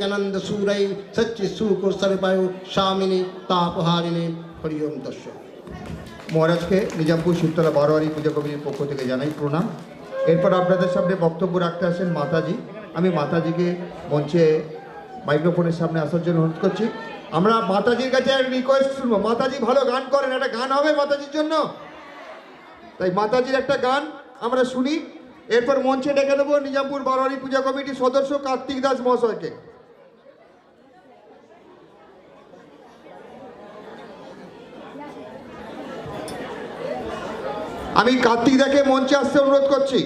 বিবেকানন্দ সুরাই সচ্চি সুখ সর্বায়ু স্বামিনী তাপহারিণী হরি ওম দর্শ মহারাজকে নিজামপুর শিবতলা বারোয়ারি পূজা কমিটির পক্ষ থেকে জানাই প্রণাম। এরপর আপনাদের সামনে বক্তব্য রাখতে আসেন মাতাজি। আমি মাতাজিকে মঞ্চে মাইক্রোফোনের সামনে আসার জন্য অনুরোধ করছি। আমরা মাতাজির কাছে রিকোয়েস্ট শুনব। মাতাজি ভালো গান করেন, একটা গান হবে মাতাজির জন্য? তাই মাতাজির একটা গান আমরা শুনি। এরপর মঞ্চে ডেকে দেবো নিজামপুর বারোয়ারি পূজা কমিটির সদস্য কার্তিক দাস মহাশয়কে। আমি কার্তিক দাকে মঞ্চে আসতে অনুরোধ করছি।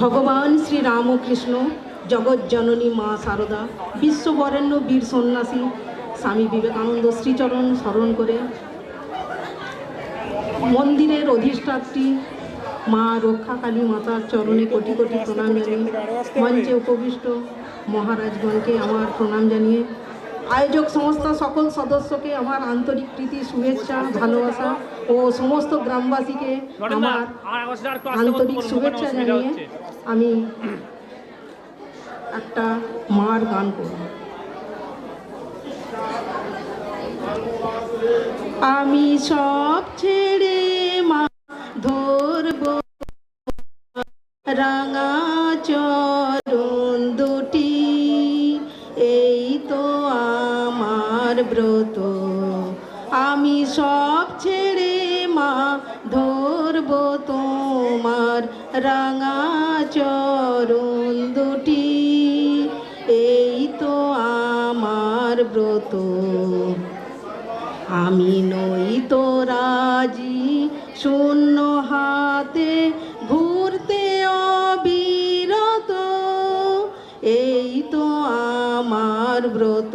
ভগবান শ্রী রামকৃষ্ণ জগজ্জননী মা শারদা বিশ্ববরেণ্য বীর সন্ন্যাসী স্বামী বিবেকানন্দ শ্রীচরণ স্মরণ করে মন্দিরের অধিষ্ঠাত্রী মা রক্ষাকালী মাতার চরণে কোটি কোটি প্রণাম জানিয়ে মঞ্চে উপবিষ্ট মহারাজগণকে আমার প্রণাম জানিয়ে আয়োজক সংস্থা সকল সদস্যকে আমার আন্তরিক প্রীতি, শুভেচ্ছা, ভালোবাসা ও সমস্ত গ্রামবাসীকে আমার আন্তরিক শুভেচ্ছা জানিয়ে আমি একটা মার গান করব। আমি সব সব ছেড়ে মা ধরব তোমার রাঙা চরণ দুটি। এই তো আমার ব্রত। আমি নই তো রাজি, শূন্য হাতে ঘুরতে অবিরত। এই তো আমার ব্রত।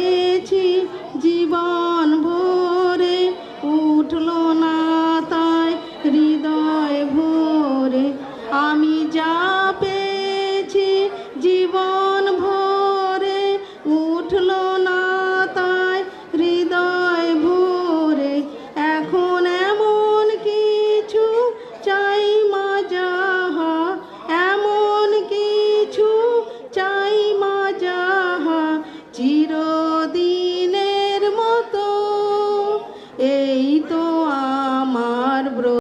এই তো আমার ব্র